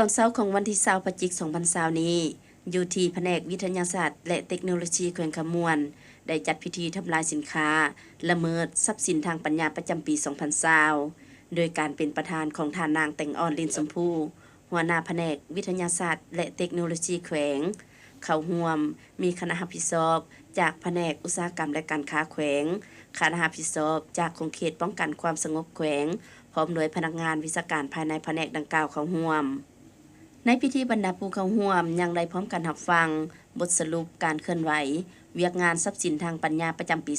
ตอนเช้าของวันที่20พฤศจิกายน2020นี้อยู่ที่แผนกวิทยาศาสตร์ และเทคโนโลยีแขวงขมวน ได้จัดพิธีทำลายสินค้า ละเมิดทรัพย์สินทางปัญญาประจำปี 2020โดยการเป็นประธานของทานนางแต่งอ่อนลินสมพูหัวหน้าแผนกวิทยาศาสตร์ และเทคโนโลยีแขวง เขาร่วม มีคณะรับผิดชอบ จากแผนกอุตสาหกรรมและการค้าแขวง คณะรับผิดชอบ จากคงเขตป้องกันความสงบแขวง พร้อมโดยพนักงานวิชาการภายในแผนกดังกล่าวเขาร่วม ในพิธีบรรดาผู้เข้าร่วมยังได้พร้อมกันรับฟัง บทสรุปการเคลื่อนไหว เวียกงานทรัพย์สินทางปัญญาประจำปี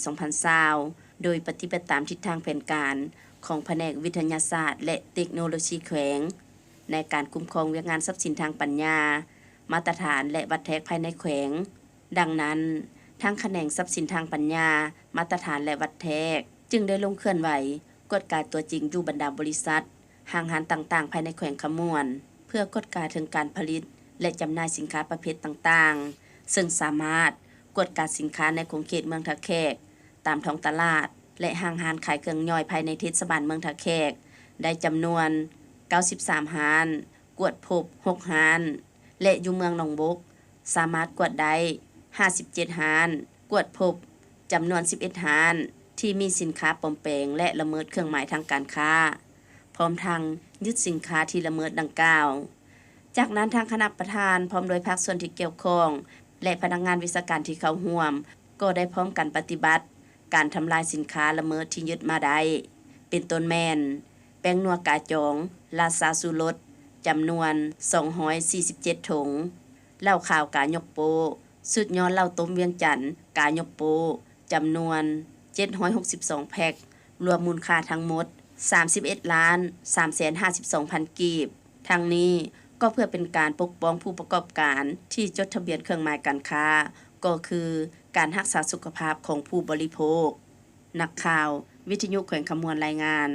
2020โดยปฏิบัติตามทิศทางแผนการของแผนกวิทยาศาสตร์ และเทคโนโลยีแขวง ในการคุ้มครองเวียกงานทรัพย์สินทางปัญญา มาตรฐานและวัดแทกภายในแขวง ดังนั้นทางแขนงทรัพย์สินทางปัญญา มาตรฐานและวัดแทก จึงได้ลงเคลื่อนไหวกฎการตัวจริงอยู่บรรดาบริษัท ห้างหารต่างๆ ภายในแขวงขมวน เพื่อกฎการถึงการผลิต และจำหน่ายสินค้าประเภทต่างๆ ซึ่งสามารถกฎการสินค้าในคงเขตเมืองทะแขก ตามท้องตลาด และห้างหารขายเครื่องย่อยภายในเทศบาลเมืองทะแขก ได้จำนวน 93หานกวดพบ 6หานและอยู่เมืองหนองบก สามารถกวดได้ 57หานกวดพบจำนวน 11หานที่มีสินค้าปลอมแปลงและละเมิดเครื่องหมายทางการค้า ร้อมทางยึดสินค้าที่ละเมิดดังกล่าว จากนั้นทางคณะประธานพร้อมโดยภาคส่วนที่เกี่ยวข้อง และพนักงานวิชาการที่เข้าร่วม ก็ได้พร้อมกันปฏิบัติ การทำลายสินค้าละเมิดที่ยึดมาได้ เป็นต้นแมนแป้งนัวกาจอง ลาซาสูรสจำนวน 247ถุงเหล้าขาวกายกโป สุดยอดเหล้าต้มเวียงจันทน์กายกโปจำนวน 762 แพ็ครวมมูลค่าทั้งหมด 31 ล้าน352พันกีบ ทั้งนี้ก็เพื่อเป็นการปกป้องผู้ประกอบการที่จดทะเบียนเครื่องหมายการค้า ก็คือการรักษาสุขภาพของผู้บริโภค นักข่าว วิทยุแขวงขมวนรายงาน